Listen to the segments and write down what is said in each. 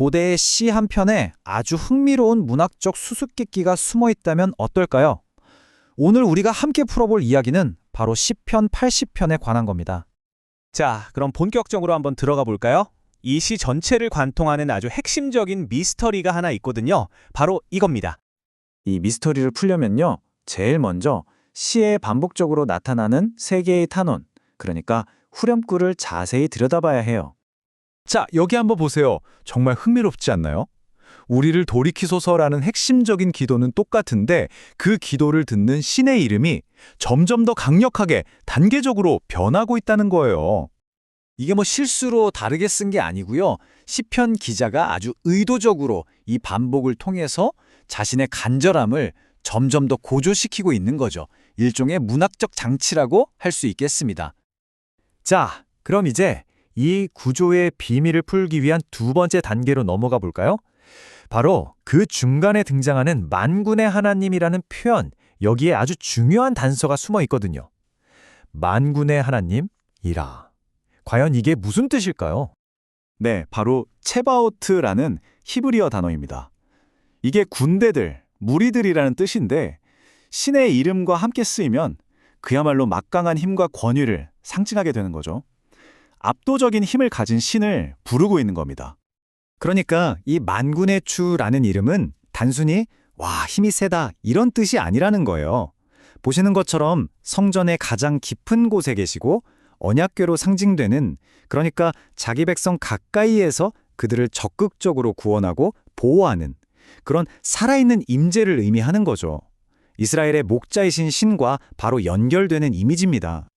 고대의 시 한 편에 아주 흥미로운 문학적 수수께끼가 숨어 있다면 어떨까요? 오늘 우리가 함께 풀어볼 이야기는 바로 시편 80편에 관한 겁니다. 자, 그럼 본격적으로 한번 들어가 볼까요? 이 시 전체를 관통하는 아주 핵심적인 미스터리가 하나 있거든요. 바로 이겁니다. 이 미스터리를 풀려면요. 제일 먼저 시에 반복적으로 나타나는 세 개의 탄원, 그러니까 후렴구를 자세히 들여다봐야 해요. 자, 여기 한번 보세요. 정말 흥미롭지 않나요? 우리를 돌이키소서라는 핵심적인 기도는 똑같은데 그 기도를 듣는 신의 이름이 점점 더 강력하게 단계적으로 변하고 있다는 거예요. 이게 뭐 실수로 다르게 쓴 게 아니고요. 시편 기자가 아주 의도적으로 이 반복을 통해서 자신의 간절함을 점점 더 고조시키고 있는 거죠. 일종의 문학적 장치라고 할 수 있겠습니다. 자, 그럼 이제 이 구조의 비밀을 풀기 위한 두 번째 단계로 넘어가 볼까요? 바로 그 중간에 등장하는 만군의 하나님이라는 표현, 여기에 아주 중요한 단서가 숨어 있거든요. 만군의 하나님이라. 과연 이게 무슨 뜻일까요? 네, 바로 체바오트라는 히브리어 단어입니다. 이게 군대들, 무리들이라는 뜻인데 신의 이름과 함께 쓰이면 그야말로 막강한 힘과 권위를 상징하게 되는 거죠. 압도적인 힘을 가진 신을 부르고 있는 겁니다. 그러니까 이 만군의 주라는 이름은 단순히 와 힘이 세다 이런 뜻이 아니라는 거예요. 보시는 것처럼 성전의 가장 깊은 곳에 계시고 언약궤로 상징되는 그러니까 자기 백성 가까이에서 그들을 적극적으로 구원하고 보호하는 그런 살아있는 임재를 의미하는 거죠. 이스라엘의 목자이신 신과 바로 연결되는 이미지입니다.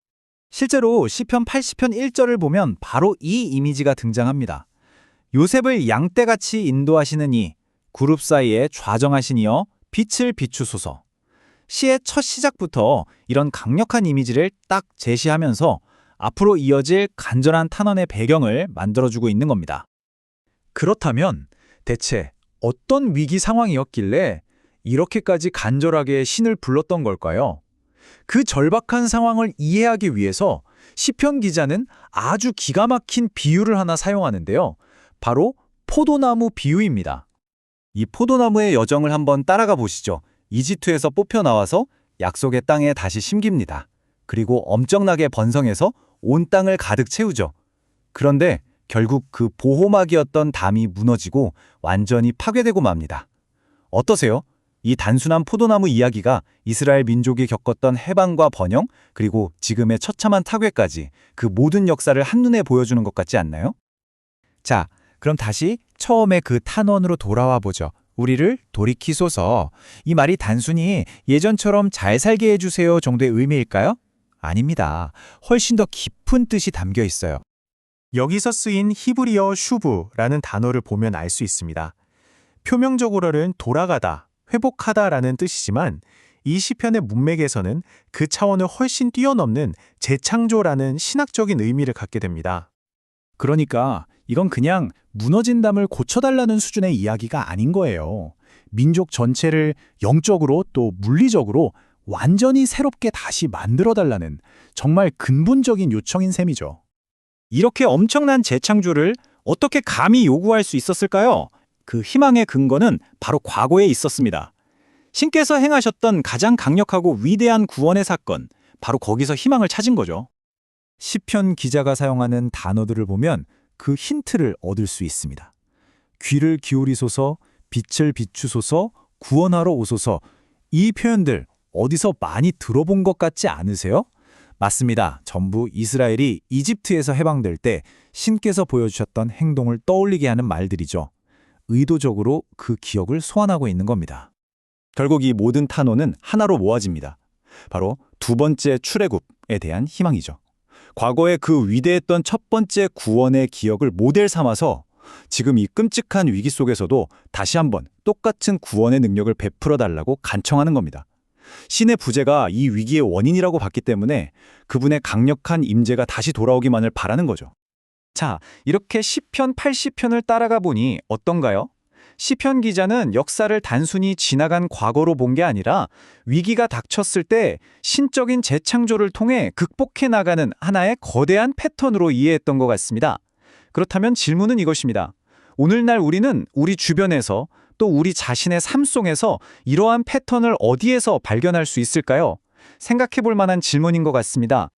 실제로 시편 80편 1절을 보면 바로 이 이미지가 등장합니다. 요셉을 양떼같이 인도하시는 이 그룹 사이에 좌정하시니여 빛을 비추소서. 시의 첫 시작부터 이런 강력한 이미지를 딱 제시하면서 앞으로 이어질 간절한 탄원의 배경을 만들어주고 있는 겁니다. 그렇다면 대체 어떤 위기 상황이었길래 이렇게까지 간절하게 신을 불렀던 걸까요? 그 절박한 상황을 이해하기 위해서 시편 기자는 아주 기가 막힌 비유를 하나 사용하는데요. 바로 포도나무 비유입니다. 이 포도나무의 여정을 한번 따라가 보시죠. 이집트에서 뽑혀 나와서 약속의 땅에 다시 심깁니다. 그리고 엄청나게 번성해서 온 땅을 가득 채우죠. 그런데 결국 그 보호막이었던 담이 무너지고 완전히 파괴되고 맙니다. 어떠세요? 이 단순한 포도나무 이야기가 이스라엘 민족이 겪었던 해방과 번영, 그리고 지금의 처참한 타괴까지 그 모든 역사를 한눈에 보여주는 것 같지 않나요? 자, 그럼 다시 처음에 그 탄원으로 돌아와 보죠. 우리를 돌이키소서. 이 말이 단순히 예전처럼 잘 살게 해주세요 정도의 의미일까요? 아닙니다. 훨씬 더 깊은 뜻이 담겨 있어요. 여기서 쓰인 히브리어 슈브라는 단어를 보면 알 수 있습니다. 표명적으로는 돌아가다, 회복하다라는 뜻이지만 이 시편의 문맥에서는 그 차원을 훨씬 뛰어넘는 재창조라는 신학적인 의미를 갖게 됩니다. 그러니까 이건 그냥 무너진 담을 고쳐달라는 수준의 이야기가 아닌 거예요. 민족 전체를 영적으로 또 물리적으로 완전히 새롭게 다시 만들어달라는 정말 근본적인 요청인 셈이죠. 이렇게 엄청난 재창조를 어떻게 감히 요구할 수 있었을까요? 그 희망의 근거는 바로 과거에 있었습니다. 신께서 행하셨던 가장 강력하고 위대한 구원의 사건, 바로 거기서 희망을 찾은 거죠. 시편 기자가 사용하는 단어들을 보면 그 힌트를 얻을 수 있습니다. 귀를 기울이소서, 빛을 비추소서, 구원하러 오소서. 이 표현들 어디서 많이 들어본 것 같지 않으세요? 맞습니다. 전부 이스라엘이 이집트에서 해방될 때 신께서 보여주셨던 행동을 떠올리게 하는 말들이죠. 의도적으로 그 기억을 소환하고 있는 겁니다. 결국 이 모든 탄원은 하나로 모아집니다. 바로 두 번째 출애굽에 대한 희망이죠. 과거의 그 위대했던 첫 번째 구원의 기억을 모델 삼아서 지금 이 끔찍한 위기 속에서도 다시 한번 똑같은 구원의 능력을 베풀어 달라고 간청하는 겁니다. 신의 부재가 이 위기의 원인이라고 봤기 때문에 그분의 강력한 임재가 다시 돌아오기만을 바라는 거죠. 자, 이렇게 시편 80편을 따라가 보니 어떤가요? 시편 기자는 역사를 단순히 지나간 과거로 본 게 아니라 위기가 닥쳤을 때 신적인 재창조를 통해 극복해 나가는 하나의 거대한 패턴으로 이해했던 것 같습니다. 그렇다면 질문은 이것입니다. 오늘날 우리는 우리 주변에서 또 우리 자신의 삶 속에서 이러한 패턴을 어디에서 발견할 수 있을까요? 생각해 볼 만한 질문인 것 같습니다.